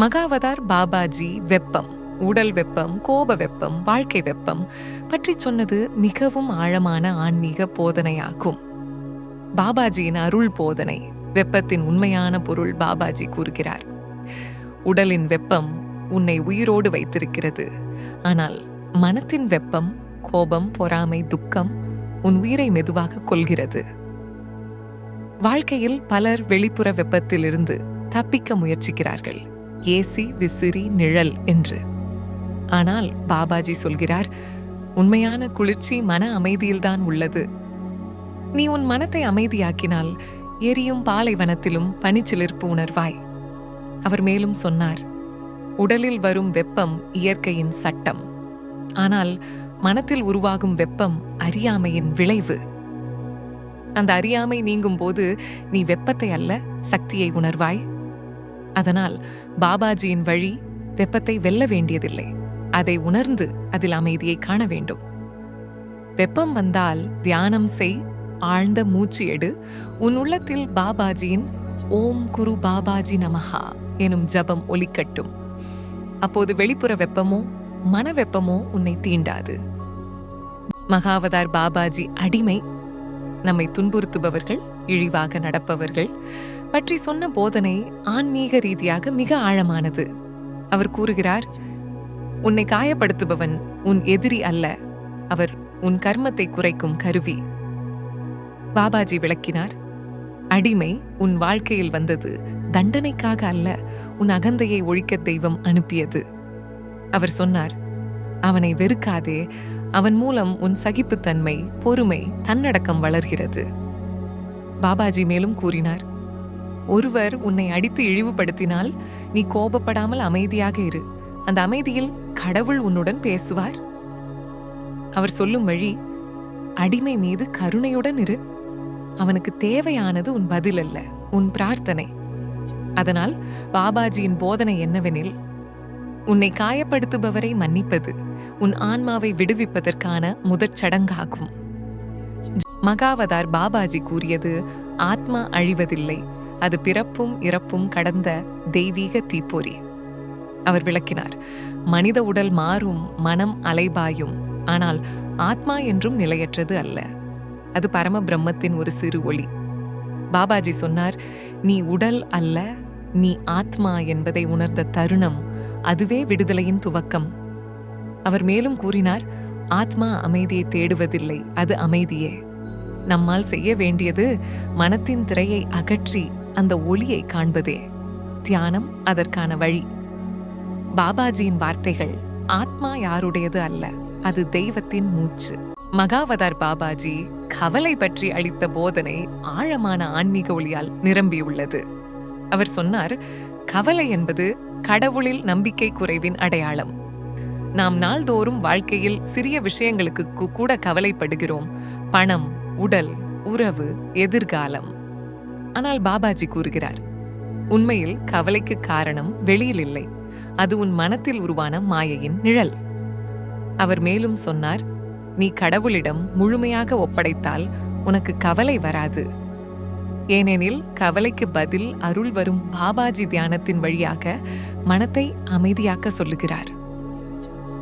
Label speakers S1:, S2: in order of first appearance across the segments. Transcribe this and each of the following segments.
S1: மகாவதார் பாபாஜி வெப்பம் உடல் வெப்பம் கோப வெப்பம் வாழ்க்கை வெப்பம் பற்றி சொன்னது மிகவும் ஆழமான ஆன்மீக போதனையாகும். பாபாஜியின் அருள் போதனை வெப்பத்தின் உண்மையான பொருள் பாபாஜி கூறுகிறார். உடலின் வெப்பம் உன்னை உயிரோடு வைத்திருக்கிறது. ஆனால் மனத்தின் வெப்பம் கோபம் பொறாமை துக்கம் உன் உயிரை மெதுவாக கொள்கிறது வாழ்க்கையில் பலர் வெளிப்புற வெப்பத்திலிருந்து தப்பிக்க முயற்சிக்கிறார்கள். ஏசி விசிறி நிழல் என்று. ஆனால் பாபாஜி சொல்கிறார் உண்மையான குளிர்ச்சி மன அமைதியில்தான் உள்ளது. நீ உன் மனத்தை அமைதியாக்கினால் எரியும் பாலைவனத்திலும் பனிச்சிலிர்ப்பு உணர்வாய். அவர் மேலும் சொன்னார் உடலில் வரும் வெப்பம் இயற்கையின் சட்டம். ஆனால் மனத்தில் உருவாகும் வெப்பம் அறியாமையின் விளைவு. அந்த அறியாமை நீங்கும் போது நீ வெப்பத்தை அல்ல சக்தியை உணர்வாய். அதனால் பாபாஜியின் வழி வெப்பத்தை வெல்ல வேண்டியதில்லை. அதை உணர்ந்து அதில் அமைதியை காண வேண்டும். வெப்பம் வந்தால் தியானம் செய் ஆழ்ந்த மூச்சு எடு. உன் உள்ளத்தில் பாபாஜியின் ஓம் குரு பாபாஜி நமஹா எனும் ஜபம் ஒலிக்கட்டும். அப்போது வெளிப்புற வெப்பமோ மன வெப்பமோ உன்னை தீண்டாது. மகாவதார் பாபாஜி அடிமை. நம்மை துன்புறுத்துபவர்கள் இழிவாக நடப்பவர்கள். பற்றி சொன்ன போதனை ஆன்மீக ரீதியாக மிக ஆழமானது. அவர் கூறுகிறார் உன்னை காயப்படுத்துபவன் உன் எதிரி அல்ல அவர் உன் கர்மத்தை குறைக்கும் கருவி. பாபாஜி விளக்கினார் அடிமை உன் வாழ்க்கையில் வந்தது தண்டனைக்காக அல்ல உன் அகந்தையை ஒழிக்க தெய்வம் அனுப்பியது. அவர் சொன்னார் அவனை வெறுக்காதே அவன் மூலம் உன் சகிப்புத்தன்மை பொறுமை தன்னடக்கம் வளர்கிறது. பாபாஜி மேலும் கூறினார் ஒருவர் உன்னை அடித்து இழிவுபடுத்தினால் நீ கோபப்படாமல் அமைதியாக இரு. அந்த அமைதியில் கடவுள் உன்னுடன் பேசுவார். அவர் சொல்லும் வழி அடிமை மீது கருணையுடன் இரு. அவனுக்கு தேவையானது உன் பதில் அல்ல உன் பிரார்த்தனை. அதனால் பாபாஜியின் போதனை என்னவெனில் உன்னை காயப்படுத்துபவரை மன்னிப்பது உன் ஆன்மாவை விடுவிப்பதற்கான முதற் சடங்காகும். மகாவதார் பாபாஜி கூறியது ஆத்மா அழிவதில்லை அது பிறப்பும் இறப்பும் கடந்த தெய்வீக தீப்பொறி. அவர் விளக்கினார் மனித உடல் மாறும் மனம் அலைபாயும் ஆனால் ஆத்மா என்றும் நிலையற்றது அல்ல. அது பரம பிரம்மத்தின் ஒரு சிறு ஒளி. பாபாஜி சொன்னார் நீ உடல் அல்ல நீ ஆத்மா என்பதை உணர்ந்த தருணம் அதுவே விடுதலையின் துவக்கம். அவர் மேலும் கூறினார் ஆத்மா அமைதியை தேடுவதில்லை அது அமைதியே. நம்மால் செய்ய வேண்டியது மனத்தின் திரையை அகற்றி அந்த ஒளியை காண்பதே தியானம் அதற்கான வழி. பாபாஜியின் வார்த்தைகள் ஆத்மா யாருடையது அல்ல அது தெய்வத்தின் மூச்சு. மகாவதார் பாபாஜி கவலை பற்றி அளித்த போதனை ஆழமான ஆன்மீக ஒளியால் நிரம்பியுள்ளது. அவர் சொன்னார் கவலை என்பது கடவுளில் நம்பிக்கை குறைவின் அடையாளம். நாம் நாள்தோறும் வாழ்க்கையில் சிறிய விஷயங்களுக்கு கூட கவலைப்படுகிறோம். பணம் உடல் உறவு எதிர்காலம். ஆனால் பாபாஜி கூறுகிறார் உண்மையில் கவலைக்கு காரணம் வெளியில் இல்லை. அது உன் மனத்தில் உருவான மாயையின் நிழல். அவர் மேலும் சொன்னார் நீ கடவுளிடம் முழுமையாக ஒப்படைத்தால் உனக்கு கவலை வராது. ஏனெனில் கவலைக்கு பதில் அருள் வரும் பாபாஜி தியானத்தின் வழியாக மனத்தை அமைதியாக்க சொல்லுகிறார்.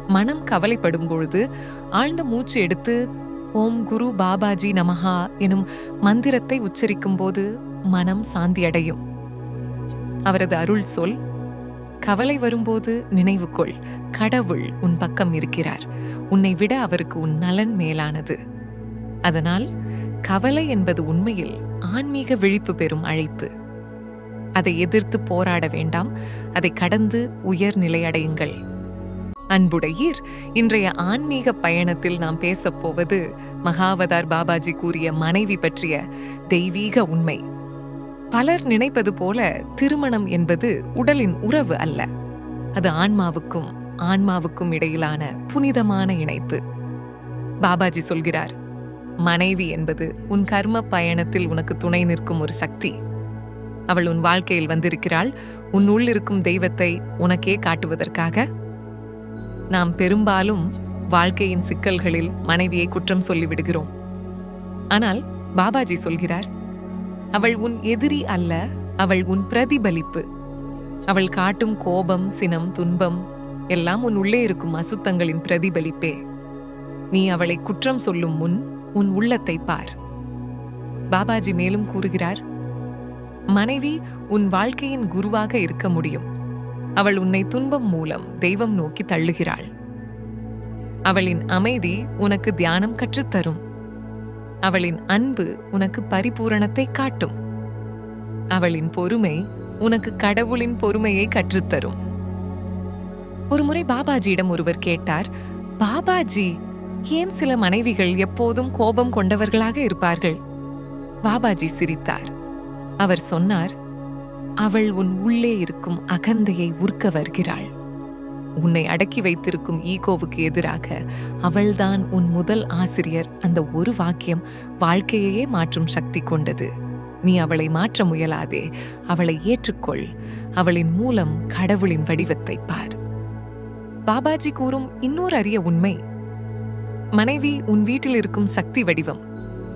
S1: மனம் கவலைப்படும் பொழுது ஆழ்ந்த மூச்சு எடுத்து ஓம் குரு பாபாஜி நமஹா எனும் மந்திரத்தை உச்சரிக்கும் போது மனம் சாந்தியடையும். அவரது அருள் சொல் கவலை வரும்போது நினைவுகொள் கடவுள் உன் பக்கம் இருக்கிறார். உன்னை விட அவருக்கு உன் நலன் மேலானது. அதனால் கவலை என்பது உண்மையில் ஆன்மீக விழிப்பு பெறும் அழைப்பு. அதை எதிர்த்து போராட வேண்டாம். அதை கடந்து உயர்நிலை அடையுங்கள் அன்புடையீர் இன்றைய ஆன்மீக பயணத்தில் நாம் பேசப் போவது மகாவதார் பாபாஜி கூறிய மனைவி பற்றிய தெய்வீக உண்மை. பலர் நினைப்பது போல திருமணம் என்பது உடலின் உறவு அல்ல. அது ஆன்மாவுக்கும் ஆன்மாவுக்கும் இடையிலான புனிதமான இணைப்பு. பாபாஜி சொல்கிறார் மனைவி என்பது உன் கர்ம பயணத்தில் உனக்கு துணை நிற்கும் ஒரு சக்தி. அவள் உன் வாழ்க்கையில் வந்திருக்கிறாள் உன் உள்ளிருக்கும் தெய்வத்தை உனக்கே காட்டுவதற்காக. நாம் பெரும்பாலும் வாழ்க்கையின் சிக்கல்களில் மனைவியை குற்றம் சொல்லிவிடுகிறோம். ஆனால் பாபாஜி சொல்கிறார் அவள் உன் எதிரி அல்ல அவள் உன் பிரதிபலிப்பு. அவள் காட்டும் கோபம் சினம் துன்பம் எல்லாம் உன் உள்ளே இருக்கும் அசுத்தங்களின் பிரதிபலிப்பே. நீ அவளை குற்றம் சொல்லும் முன் உன் உள்ளத்தை பார். பாபாஜி மேலும் கூறுகிறார் மனைவி உன் வாழ்க்கையின் குருவாக இருக்க முடியும். அவள் உன்னை துன்பம் மூலம் தெய்வம் நோக்கி தள்ளுகிறாள். அவளின் அமைதி உனக்கு தியானம் கற்றுத்தரும். அவளின் அன்பு உனக்கு பரிபூரணத்தை காட்டும். அவளின் பொறுமை உனக்கு கடவுளின் பொறுமையை கற்றுத்தரும். ஒருமுறை பாபாஜியிடம் ஒருவர் கேட்டார் பாபாஜி ஏன் சில மனைவிகள் எப்போதும் கோபம் கொண்டவர்களாக இருப்பார்கள்? பாபாஜி சிரித்தார். அவர் சொன்னார் அவள் உன் உள்ளே இருக்கும் அகந்தையை உருக்க வருகிறாள். உன்னை அடக்கி வைத்திருக்கும் ஈகோவுக்கு எதிராக அவள்தான் உன் முதல் ஆசிரியர். அந்த ஒரு வாக்கியம் வாழ்க்கையையே மாற்றும் சக்தி கொண்டது. நீ அவளை மாற்ற முயலாதே. அவளை ஏற்றுக்கொள். அவளின் மூலம் கடவுளின் வடிவத்தை பார். பாபாஜி கூறும் இன்னொரு அரிய உண்மை. மனைவி உன் வீட்டில் இருக்கும் சக்தி வடிவம்.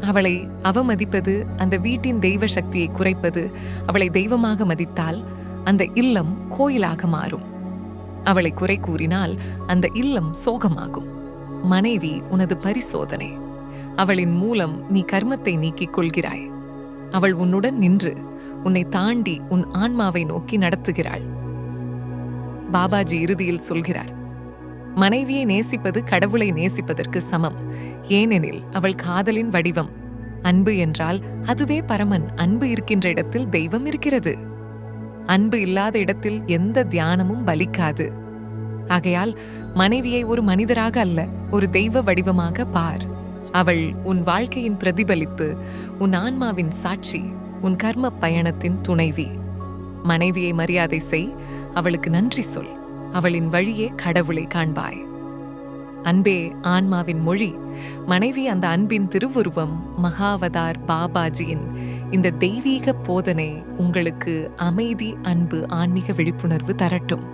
S1: அவளை அவமதிப்பது அந்த வீட்டின் தெய்வ சக்தியை குறைப்பது அவளை தெய்வமாக மதித்தால் அந்த இல்லம் கோயிலாக மாறும். அவளை குறை கூறினால் அந்த இல்லம் சோகமாகும். மனைவி உனது பரிசோதனை. அவளின் மூலம் நீ கர்மத்தை நீக்கிக் கொள்கிறாய். அவள் உன்னுடன் நின்று உன்னை தாண்டி உன் ஆன்மாவை நோக்கி நடத்துகிறாள். பாபாஜி இறுதியில் சொல்கிறார் மனைவியை நேசிப்பது கடவுளை நேசிப்பதற்கு சமம். ஏனெனில் அவள் காதலின் வடிவம். அன்பு என்றால் அதுவே பரமன் அன்பு இருக்கின்ற இடத்தில் தெய்வம் இருக்கிறது. அன்பு இல்லாத இடத்தில் எந்த தியானமும் பலிக்காது. ஆகையால் மனைவியை ஒரு மனிதராக அல்ல ஒரு தெய்வ வடிவமாக பார். அவள் உன் வாழ்க்கையின் பிரதிபலிப்பு உன் ஆன்மாவின் சாட்சி உன் கர்ம பயணத்தின் துணைவி. மனைவியை மரியாதை செய் அவளுக்கு நன்றி சொல். அவளின் வழியே கடவுளை காண்பாய். அன்பே ஆன்மாவின் மொழி. மனைவி அந்த அன்பின் திருவுருவம் மகாவதார் பாபாஜியின் இந்த தெய்வீக போதனை உங்களுக்கு அமைதி அன்பு ஆன்மீக விழிப்புணர்வு தரட்டும்.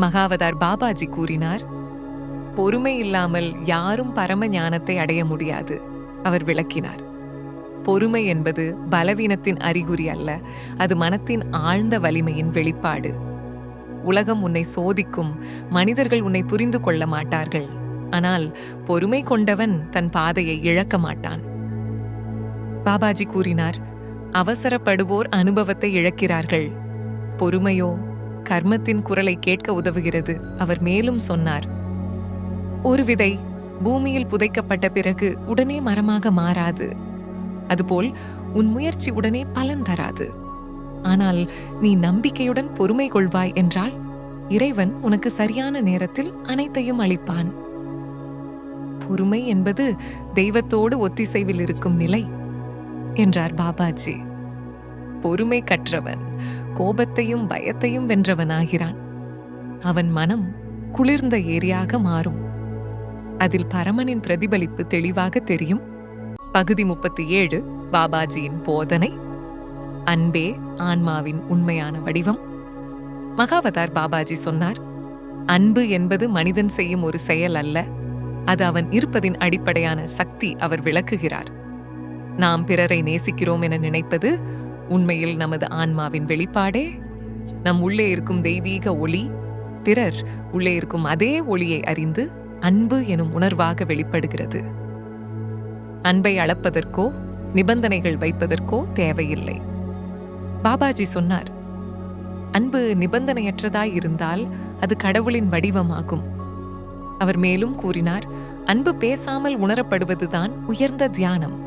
S1: மகாவதார் பாபாஜி கூறினார் பொறுமை இல்லாமல் யாரும் பரம ஞானத்தை அடைய முடியாது அவர் விளக்கினார். பொறுமை என்பது பலவீனத்தின் அறிகுறி அல்ல அது மனத்தின் ஆழ்ந்த வலிமையின் வெளிப்பாடு. உலகம் உன்னை சோதிக்கும் மனிதர்கள் உன்னை புரிந்து கொள்ள மாட்டார்கள். ஆனால் பொறுமை கொண்டவன் தன் பாதையை இழக்க மாட்டான். பாபாஜி கூறினார் அவசரப்படுவோர் அனுபவத்தை இழக்கிறார்கள். பொறுமையோ கர்மத்தின் குரலை கேட்க உதவுகிறது அவர் மேலும் சொன்னார். ஒரு விதை பூமியில் புதைக்கப்பட்ட பிறகு உடனே மரமாக மாறாது. அதுபோல் உன் முயற்சி உடனே பலன் தராது. ஆனால் நீ நம்பிக்கையுடன் பொறுமை கொள்வாய் என்றால் இறைவன் உனக்கு சரியான நேரத்தில் அனைத்தையும் அளிப்பான். பொறுமை என்பது தெய்வத்தோடு ஒத்திசைவில் இருக்கும் நிலை. என்றார் பாபாஜி. பொறுமை கற்றவன் கோபத்தையும் பயத்தையும் வென்றவனாகிறான். அவன் மனம் குளிர்ந்த ஏரியாக மாறும். அதில் பரமனின் பிரதிபலிப்பு தெளிவாக தெரியும். பகுதி முப்பத்தி ஏழு பாபாஜியின் போதனை. அன்பே ஆன்மாவின் உண்மையான வடிவம். மகாவதார் பாபாஜி சொன்னார் அன்பு என்பது மனிதன் செய்யும் ஒரு செயல் அல்ல. அது அவன் இருப்பதின் அடிப்படையான சக்தி அவர் விளக்குகிறார். நாம் பிறரை நேசிக்கிறோம் என நினைப்பது உண்மையில் நமது ஆன்மாவின் வெளிப்பாடே. நம் உள்ளே இருக்கும் தெய்வீக ஒளி பிறர் உள்ளே இருக்கும் அதே ஒளியை அறிந்து அன்பு எனும் உணர்வாக வெளிப்படுகிறது. அன்பை அளப்பதற்கோ நிபந்தனைகள் வைப்பதற்கோ தேவையில்லை. பாபாஜி சொன்னார் அன்பு நிபந்தனையற்றதாய் இருந்தால் அது கடவுளின் வடிவமாகும். அவர் மேலும் கூறினார் அன்பு பேசாமல் உணரப்படுவதுதான் உயர்ந்த தியானம்.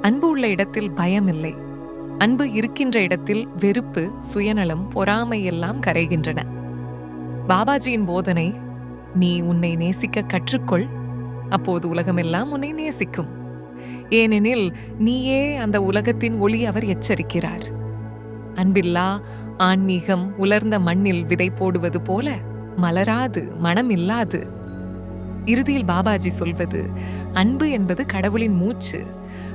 S1: அன்பு உள்ள இடத்தில் பயம் இல்லை அன்பு இருக்கின்ற இடத்தில் வெறுப்பு சுயநலம் பொறாமை எல்லாம் கரைகின்றன. பாபாஜியின் போதனை நீ உன்னை நேசிக்க கற்றுக்கொள் அப்போது உலகமெல்லாம் உன்னை நேசிக்கும். ஏனெனில் நீயே அந்த உலகத்தின் ஒளி அவர் எச்சரிக்கிறார். அன்பில்லா ஆன்மீகம் உலர்ந்த மண்ணில் விதை போடுவது போல மலராது மனம் இல்லாது இறுதியில் பாபாஜி சொல்வது அன்பு என்பது கடவுளின் மூச்சு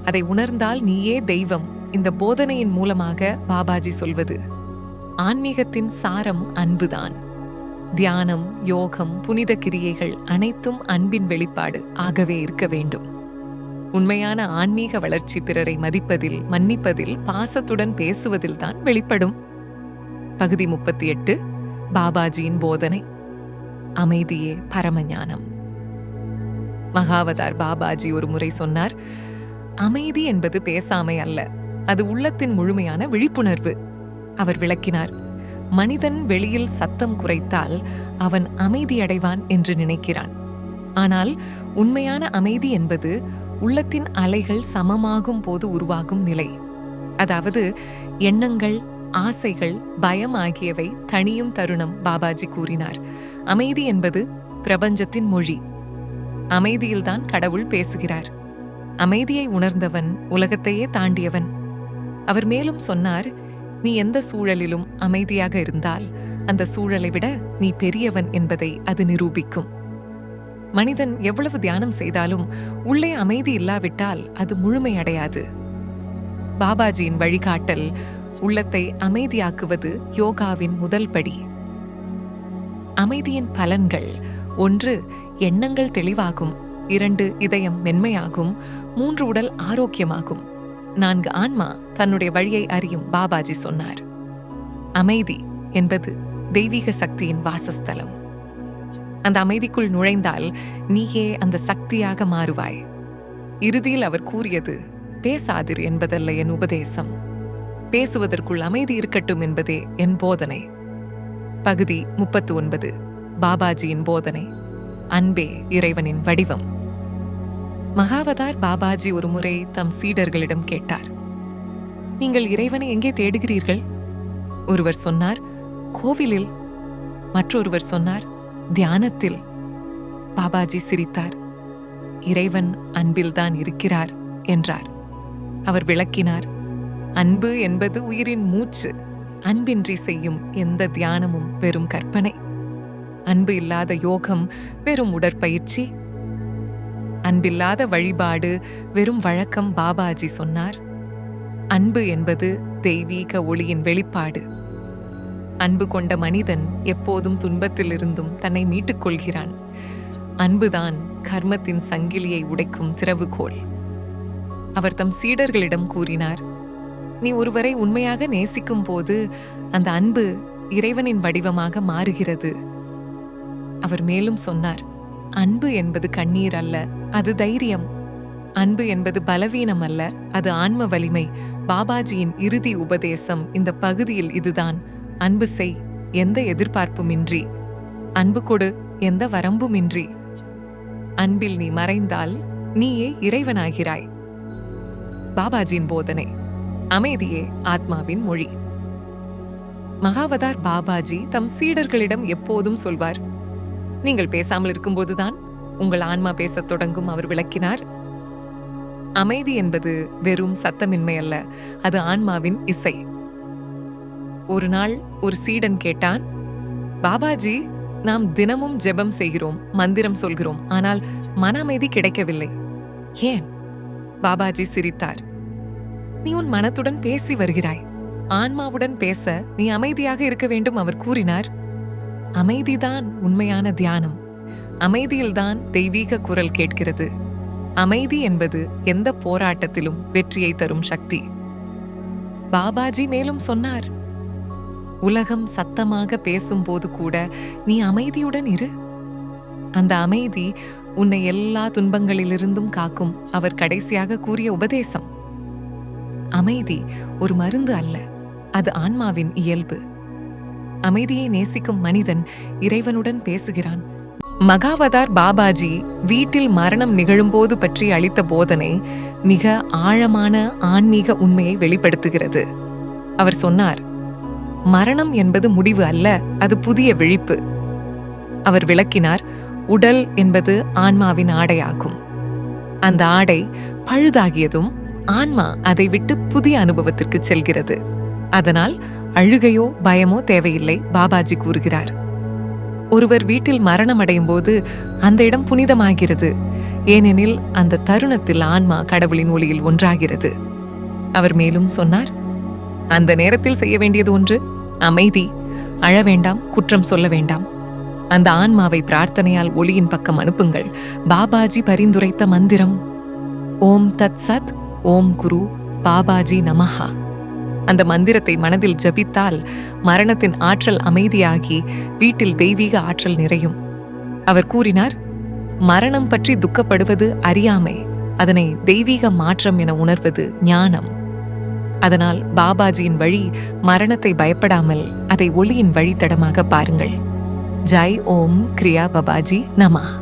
S1: அதை உணர்ந்தால் நீயே தெய்வம் இந்த போதனையின் மூலமாக பாபாஜி சொல்வது. ஆன்மீகத்தின் சாரம் அன்புதான். தியானம் யோகம் புனித கிரியைகள் அனைத்தும் அன்பின் வெளிப்பாடு ஆகவே இருக்க வேண்டும். உண்மையான ஆன்மீக வளர்ச்சி பிறரை மதிப்பதில் மன்னிப்பதில் பாசத்துடன் பேசுவதில் தான் வெளிப்படும். பகுதி முப்பத்தி எட்டு பாபாஜியின் போதனை. அமைதியே பரமஞானம். மகாவதார் பாபாஜி ஒரு முறை சொன்னார் அமைதி என்பது பேசாமை அல்ல அது உள்ளத்தின் முழுமையான விழிப்புணர்வு. அவர் விளக்கினார் மனிதன் வெளியில் சத்தம் குறைத்தால் அவன் அமைதியடைவான் என்று நினைக்கிறான். ஆனால் உண்மையான அமைதி என்பது உள்ளத்தின் அலைகள் சமமாகும் போது உருவாகும் நிலை. அதாவது எண்ணங்கள் ஆசைகள் பயம் ஆகியவை தனியும் தருணம் பாபாஜி கூறினார். அமைதி என்பது பிரபஞ்சத்தின் மொழி. அமைதியில்தான் கடவுள் பேசுகிறார். அமைதியை உணர்ந்தவன் உலகத்தையே தாண்டியவன். அவர் மேலும் சொன்னார் நீ எந்த சூழலிலும் அமைதியாக இருந்தால் அந்த சூழலை விட நீ பெரியவன் என்பதை அது நிரூபிக்கும். மனிதன் எவ்வளவு தியானம் செய்தாலும் உள்ளே அமைதி இல்லாவிட்டால் அது முழுமையடையாது. பாபாஜியின் வழிகாட்டல் உள்ளத்தை அமைதியாக்குவது யோகாவின் முதல் படி. அமைதியின் பலன்கள் ஒன்று எண்ணங்கள் தெளிவாகும். இரண்டு இதயம் மென்மையாகும் மூன்று உடல் ஆரோக்கியமாகும். நான்கு ஆன்மா தன்னுடைய வழியை அறியும் பாபாஜி சொன்னார். அமைதி என்பது தெய்வீக சக்தியின் வாசஸ்தலம். அந்த அமைதிக்குள் நுழைந்தால் நீயே அந்த சக்தியாக மாறுவாய். இறுதியில் அவர் கூறியது பேசாதிர் என்பதல்ல என் உபதேசம். பேசுவதற்குள் அமைதி இருக்கட்டும் என்பதே என் போதனை. பகுதி முப்பத்து ஒன்பது பாபாஜியின் போதனை. அன்பே இறைவனின் வடிவம். மகாவதார் பாபாஜி ஒரு முறை தம் சீடர்களிடம் கேட்டார். நீங்கள் இறைவனை எங்கே தேடுகிறீர்கள்? ஒருவர் சொன்னார் கோவிலில். மற்றொருவர் சொன்னார் தியானத்தில். பாபாஜி சிரித்தார் இறைவன் அன்பில்தான் இருக்கிறார் என்றார். அவர் விளக்கினார் அன்பு என்பது உயிரின் மூச்சு அன்பின்றி செய்யும் எந்த தியானமும் வெறும் கற்பனை. அன்பு இல்லாத யோகம் வெறும் உடற்பயிற்சி அன்பில்லாத வழிபாடு வெறும் வழக்கம் பாபாஜி சொன்னார். அன்பு என்பது தெய்வீக ஒளியின் வெளிப்பாடு. அன்பு கொண்ட மனிதன் எப்போதும் துன்பத்திலிருந்தும் தன்னை மீட்டுக் கொள்கிறான். அன்புதான் கர்மத்தின் சங்கிலியை உடைக்கும் திறவுகோள். அவர் தம் சீடர்களிடம் கூறினார் நீ ஒருவரை உண்மையாக நேசிக்கும் போது அந்த அன்பு இறைவனின் வடிவமாக மாறுகிறது. அவர் மேலும் சொன்னார் அன்பு என்பது கண்ணீர் அல்ல அது தைரியம். அன்பு என்பது பலவீனம் அல்ல அது ஆன்ம வலிமை. பாபாஜியின் இறுதி உபதேசம் இந்த பகுதியில் இதுதான். அன்பு செய் எந்த எதிர்பார்ப்புமின்றி. அன்பு கொடு எந்த வரம்புமின்றி. அன்பில் நீ மறைந்தால் நீயே இறைவனாகிறாய். பாபாஜியின் போதனை அமைதியே ஆத்மாவின் மொழி. மகாவதார் பாபாஜி தம் சீடர்களிடம் எப்போதும் சொல்வார் நீங்கள் பேசாமல் இருக்கும்போதுதான் உங்கள் ஆன்மா பேசத் தொடங்கும் அவர் விளக்கினார். அமைதி என்பது வெறும் சத்தமின்மை அல்ல அது ஆன்மாவின் இசை. ஒரு நாள் ஒரு சீடன் கேட்டான் பாபாஜி நாம் தினமும் ஜெபம் செய்கிறோம் மந்திரம் சொல்கிறோம் ஆனால் மன அமைதி கிடைக்கவில்லை. ஏன்? பாபாஜி சிரித்தார். நீ உன் மனத்துடன் பேசி வருகிறாய். ஆன்மாவுடன் பேச நீ அமைதியாக இருக்க வேண்டும் அவர் கூறினார். அமைதிதான் உண்மையான தியானம். அமைதியில்தான் தெய்வீக குரல் கேட்கிறது. அமைதி என்பது எந்த போராட்டத்திலும் வெற்றியை தரும் சக்தி. பாபாஜி மேலும் சொன்னார் உலகம் சத்தமாக பேசும்போது கூட நீ அமைதியுடன் இரு. அந்த அமைதி உன்னை எல்லா துன்பங்களிலிருந்தும் காக்கும் அவர் கடைசியாக கூறிய உபதேசம். அமைதி ஒரு மருந்து அல்ல அது ஆன்மாவின் இயல்பு. அமைதியை நேசிக்கும் மனிதன் இறைவனுடன் பேசுகிறான். மகாவதார் பாபாஜி வீட்டில் மரணம் நிகழும்போது பற்றி அளித்த போதனை மிக ஆழமான ஆன்மீக உண்மையை வெளிப்படுத்துகிறது. அவர் சொன்னார் மரணம் என்பது முடிவு அல்ல அது புதிய விழிப்பு. அவர் விளக்கினார் உடல் என்பது ஆன்மாவின் ஆடையாகும். அந்த ஆடை பழுதாகியதும் ஆன்மா அதை விட்டு புதிய அனுபவத்திற்கு செல்கிறது. அதனால் அழுகையோ பயமோ தேவையில்லை பாபாஜி கூறுகிறார். ஒருவர் வீட்டில் மரணமடையும் போது அந்த இடம் புனிதமாகிறது. ஏனெனில் அந்த தருணத்தில் ஆன்மா கடவுளின் ஒளியில் ஒன்றாகிறது. அவர் மேலும் சொன்னார் அந்த நேரத்தில் செய்ய வேண்டியது ஒன்று அமைதி. அழ வேண்டாம் குற்றம் சொல்ல வேண்டாம். அந்த ஆன்மாவை பிரார்த்தனையால் ஒளியின் பக்கம் அனுப்புங்கள். பாபாஜி பரிந்துரைத்த மந்திரம். ஓம் தத் சத் ஓம் குரு பாபாஜி நமஹா. அந்த மந்திரத்தை மனதில் ஜபித்தால் மரணத்தின் ஆற்றல் அமைதியாகி வீட்டில் தெய்வீக ஆற்றல் நிறையும். அவர் கூறினார் மரணம் பற்றி துக்கப்படுவது அறியாமை. அதனை தெய்வீக மாற்றம் என உணர்வது ஞானம். அதனால் பாபாஜியின் வழி மரணத்தை பயப்படாமல் அதை ஒளியின் வழித்தடமாக பாருங்கள். ஜெய் ஓம் கிரியா பாபாஜி நமா.